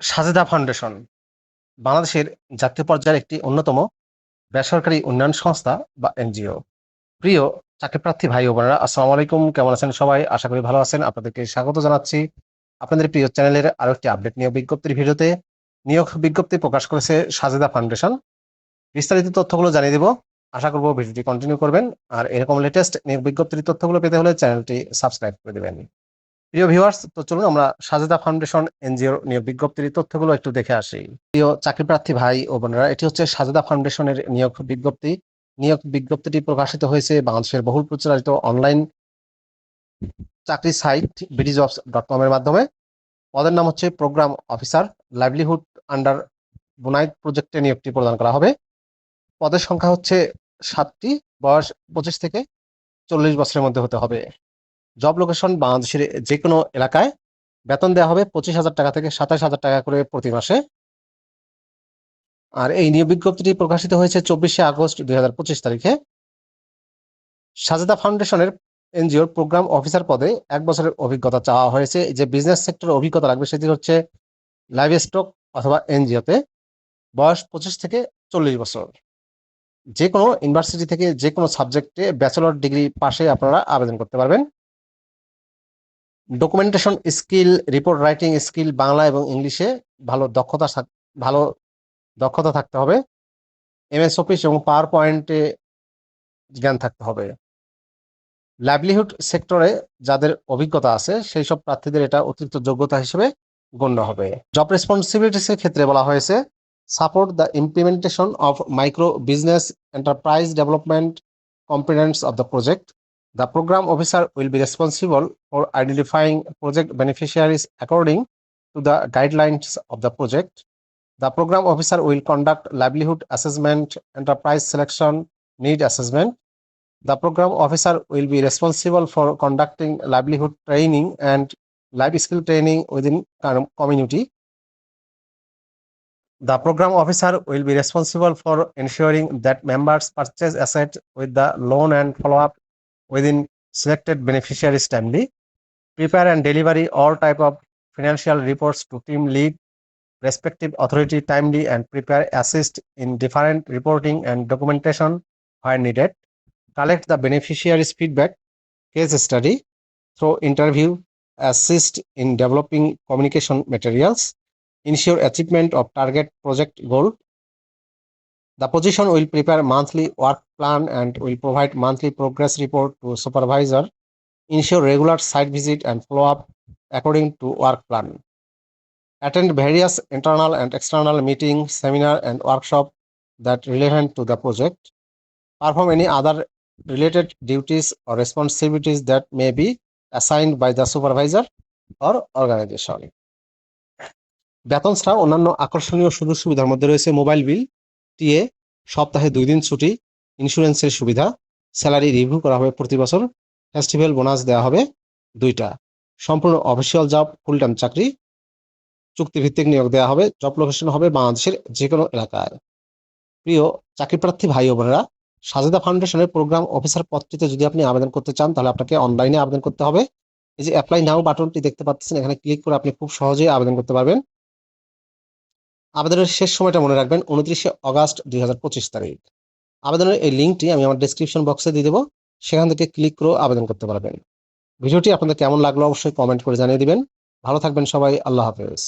Sajeda foundation বাংলাদেশের জাতীয় পর্যায়ের একটি অন্যতম বেসরকারি উন্নয়ন সংস্থা বা এনজিও। প্রিয় চাকরিপ্রার্থী ভাই ও বোনেরা, আসসালামু আলাইকুম। কেমন আছেন সবাই? আশা করি ভালো আছেন। আপনাদেরকে স্বাগত জানাচ্ছি আপনাদের প্রিয় চ্যানেলের আরও একটি আপডেট নিয়োগ বিজ্ঞপ্তির ভিডিওতে। নিয়োগ বিজ্ঞপ্তি প্রকাশ করেছে সাজেদা ফাউন্ডেশন। বিস্তারিত তথ্যগুলো জানিয়ে দেব। আশা করব ভিডিওটি কন্টিনিউ করবেন। আর এরকম লেটেস্ট নিয়োগ বিজ্ঞপ্তির তথ্যগুলো পেতে হলে চ্যানেলটি সাবস্ক্রাইব করে দেবেন। প্রিয় ভিউয়ার্স তো চলুন আমরা সাজেদা ফাউন্ডেশন এনজিওর নিয়োগ বিজ্ঞপ্তির তথ্যগুলো একটু দেখে আসি। প্রিয় চাকরি প্রার্থী ভাই ও বোনেরা, এটি হচ্ছে সাজেদা ফাউন্ডেশনের নিয়োগ বিজ্ঞপ্তি। নিয়োগ বিজ্ঞপ্তিটি প্রকাশিত হয়েছে বাংলাদেশের বহুল প্রচারিত অনলাইন চাকরি সাইট বিডিজবস ডট কম এর মাধ্যমে। পদের নাম হচ্ছে প্রোগ্রাম অফিসার লাইভলিহুড আন্ডার বুনাইট প্রজেক্টে নিয়োগটি প্রদান করা হবে। পদের সংখ্যা হচ্ছে সাতটি, বয়স পঁচিশ থেকে চল্লিশ বছরের মধ্যে হতে হবে। জব লোকেশন বাংলাদেশের যে কোনো এলাকায় বেতন দেওয়া হবে পঁচিশ হাজার টাকা থেকে সাতাশ হাজার টাকা করে প্রতি মাসে। আর এই নিয়োগ বিজ্ঞপ্তিটি প্রকাশিত হয়েছে চব্বিশে আগস্ট দুই হাজার পঁচিশ তারিখে। সাজেদা ফাউন্ডেশনের এনজিওর প্রোগ্রাম অফিসার পদে এক বছরের অভিজ্ঞতা চাওয়া হয়েছে। যে বিজনেস সেক্টরে অভিজ্ঞতা লাগবে সেটি হচ্ছে লাইভ স্টক অথবা এনজিওতে। বয়স পঁচিশ থেকে চল্লিশ বছর। যে কোনো ইউনিভার্সিটি থেকে যে কোনো সাবজেক্টে ব্যাচেলর ডিগ্রি পাশে আপনারা আবেদন করতে পারবেন। Documentation skill report writing skill Bangla এবং ইংলিশে ভালো দক্ষতা ভালো দক্ষতা থাকতে হবে। এমএস অফিস এবং পাওয়ার পয়েন্টে জ্ঞান থাকতে হবে। লাইভলিহুড সেক্টরে যাদের অভিজ্ঞতা আছে, সেই সব প্রার্থীদের এটা অতিরিক্ত যোগ্যতা হিসেবে গণ্য হবে। জব রেসপন্সিবিলিটিস এর ক্ষেত্রে বলা হয়েছে support the implementation of micro business enterprise development components of the project. The program officer will be responsible for identifying project beneficiaries according to the guidelines of the project. The program officer will conduct livelihood assessment, enterprise selection, need assessment. The program officer will be responsible for conducting livelihood training and life skill training within community. The program officer will be responsible for ensuring that members purchase assets with the loan and follow up within selected beneficiaries timely. Prepare and delivery all type of financial reports to team lead, respective authority timely and prepare assist in different reporting and documentation where needed. Collect the beneficiaries feedback, case study through interview, assist in developing communication materials, ensure achievement of target project goal. The position will prepare monthly work plan and will provide monthly progress report to supervisor, ensure regular site visit and follow up according to work plan. Attend various internal and external meetings, seminar and workshop that relevant to the project. Perform any other related duties or responsibilities that may be assigned by the supervisor or organization. বেতন ছাড়াও অন্যান্য আকর্ষণীয় সুযোগ সুবিধার মধ্যে রয়েছে mobile bill TA সপ্তাহে দুই দিন ছুটি ইন্স্যুরেন্সের সুবিধা স্যালারি রিভিউ করা হবে প্রতি বছর ফেস্টিভ্যাল বোনাস দেওয়া হবে দুইটা। সম্পূর্ণ অফিসিয়াল জব ফুল টাইম চাকরি, চুক্তিভিত্তিক নিয়োগ দেওয়া হবে জব লোকেশন হবে বাংলাদেশের যে কোনো এলাকায়। প্রিয় চাকরিপ্রার্থী ভাই বোনেরা, সাজেদা ফাউন্ডেশনের প্রোগ্রাম অফিসার পদটিতে যদি আপনি আবেদন করতে চান, তাহলে আপনাকে অনলাইনে আবেদন করতে হবে। এই যে অ্যাপ্লাই নাও বাটনটি দেখতে পাচ্ছেন, এখানে ক্লিক করে আপনি খুব সহজেই আবেদন করতে পারবেন। আবেদনের শেষ সময়টা মনে রাখবেন উনত্রিশে অগাস্ট দুই তারিখ। আবেদনের এই লিঙ্কটি আমি আমার ডিসক্রিপশন বক্সে দিয়ে দেবো। সেখান থেকে ক্লিক করেও আবেদন করতে পারবেন। ভিডিওটি আপনাদের কেমন লাগল অবশ্যই কমেন্ট করে জানিয়ে দিবেন। ভালো থাকবেন সবাই, আল্লাহ হাফেজ।